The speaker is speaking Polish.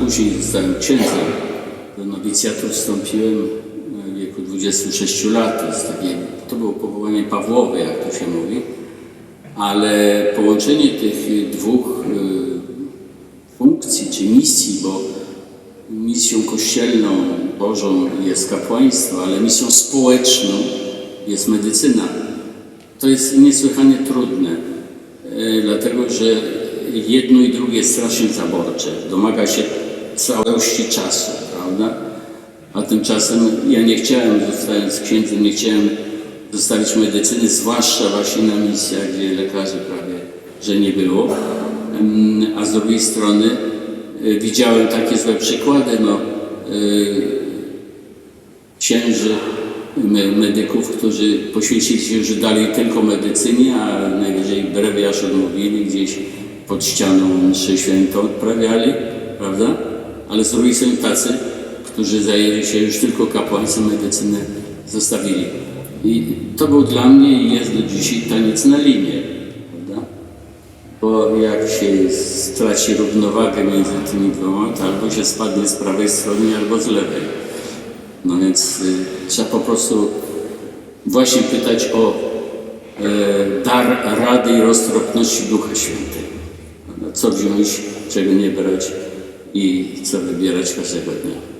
później zostałem księdzem. Do nowicjatu wstąpiłem w wieku 26 lat. To, było powołanie Pawłowe, jak to się mówi. Ale połączenie tych dwóch y, funkcji czy misji, bo misją kościelną Bożą jest kapłaństwo, ale misją społeczną jest medycyna. To jest niesłychanie trudne, e, dlatego że jedno i drugie jest strasznie zaborcze. Domaga się całości czasu, prawda? A tymczasem ja nie chciałem, zostając księdzem, nie chciałem zostawić medycyny, zwłaszcza właśnie na misjach, gdzie lekarzy prawie, że nie było. A z drugiej strony e, widziałem takie złe przykłady, no, e, księży, me- medyków, którzy poświęcili się już dalej tylko medycynie, a najwyżej brewiarz odmówili, gdzieś pod ścianą mszy świętą odprawiali, prawda? Ale z drugiej strony tacy, którzy zajęli się już tylko kapłaństwem, medycynę zostawili. I to był dla mnie i jest do dzisiaj taniec na linie, prawda? Bo jak się straci równowagę między tymi dwoma, to albo się spadnie z prawej strony, albo z lewej. No więc y, trzeba po prostu właśnie pytać o e, dar rady i roztropności Ducha Świętego. Co wziąć, czego nie brać i co wybierać każdego dnia.